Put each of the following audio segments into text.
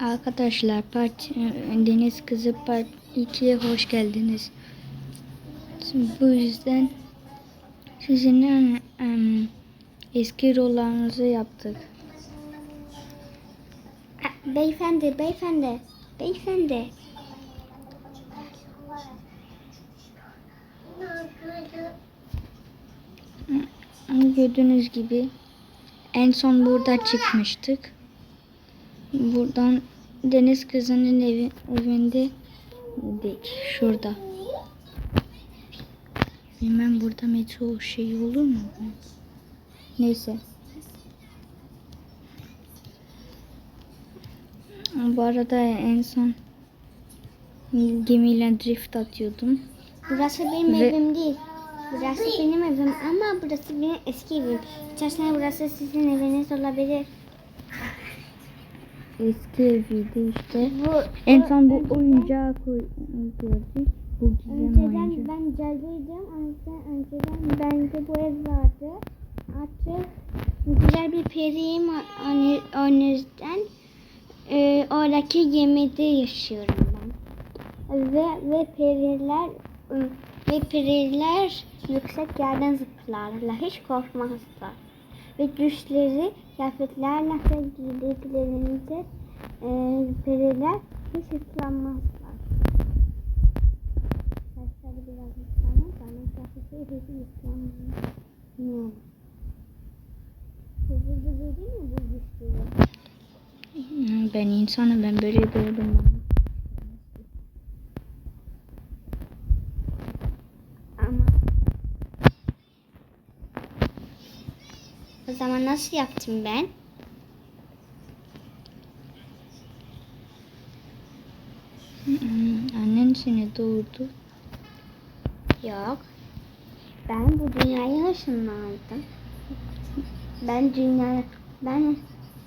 Arkadaşlar part Deniz Kızı Part 2'ye hoş geldiniz. Şimdi bu yüzden sizinle em, eski rollerinizi yaptık. Beyefendi, beyefendi, beyefendi. Gördüğünüz gibi en son burada çıkmıştık. Buradan Deniz Kızı'nın evi, evinde dik şurada. Bilmem burada metro şey olur mu? Neyse. Bu arada en son gemiyle drift atıyordum. Burası benim Ve- evim değil. Burası benim evim ama burası benim eski evim. İstersen burası sizin eviniz olabilir. Eski eviydi işte. Bu En son bu oyuncağı gördük. Bu Önceden oyuncağı. ben cadıydım. Önceden, önceden bende bu ev vardı. Artık güzel bir periyim. O o- yüzden e, oradaki gemide yaşıyorum ben. Ve ve periler ve periler yüksek yerden zıplarlar. Hiç korkmazlar. Ve güçleri kıyafetlerle ve giydiklerinde e, periler hiç ıslanmazlar. Saçları biraz ıslanır. Bana kıyafeti hiç ıslanmıyor. Sizi de dedi mi bu güçleri? Ben insanım ben böyle doğdum. Ama o zaman nasıl yaptım ben? Hı, Annen seni doğurdu. Yok. Ben bu dünyaya ışınlandım. Ben dünya ben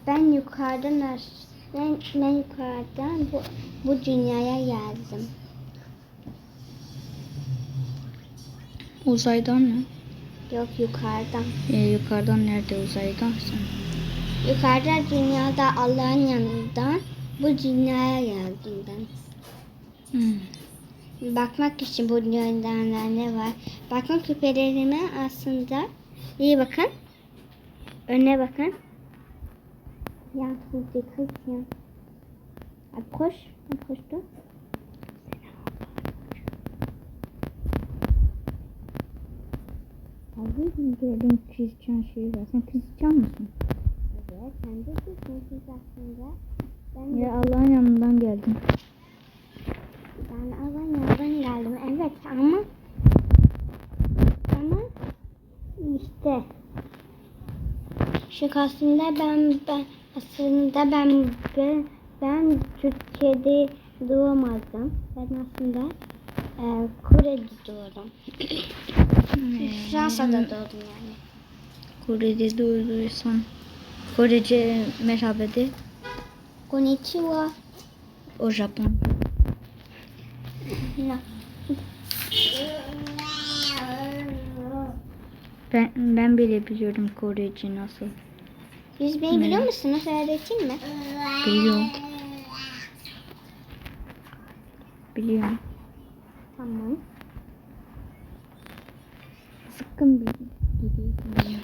ben yukarıdan ben, ben yukarıdan bu, bu dünyaya geldim. Uzaydan mı? Yok yukarıdan. E, yukarıdan nerede uzaydan sen? Yukarıda dünyada Allah'ın yanından bu dünyaya geldim ben. Hı. Bakmak için bu dünyada ne var? Bakmak küpelerime aslında iyi bakın. Öne bakın. Ya sizi kız ya. Ay, Koştu. Abi gördüm Christian şeyi var. Sen Christian mısın? Evet, sen de kızsınız aslında. Ben Ya Allah'ın yanından geldim. ben Allah'ın yanından geldim. Evet ama ama işte şu aslında ben ben aslında ben ben, ben Türkiye'de doğmadım. Ben aslında e, Kore'de doğdum. Fransa'da doğdum yani. Kore'de doğduysan Korece merhaba de. Konnichiwa. O Japon. Ben, ben bile biliyorum Korece nasıl. Yüzmeyi biliyor musunuz? Öğreteyim mi? Biliyorum. Biliyorum. Tamam. Sıkkın bir gibi.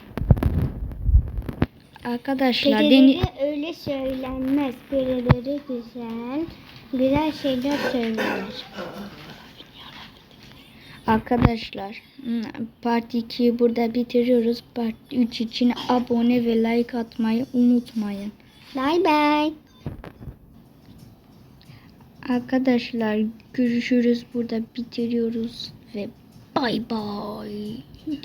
Arkadaşlar deni öyle söylenmez. Perileri güzel, güzel şeyler söylenir. Arkadaşlar part 2'yi burada bitiriyoruz. Part 3 için abone ve like atmayı unutmayın. Bye bye. Arkadaşlar görüşürüz burada bitiriyoruz ve bay bay.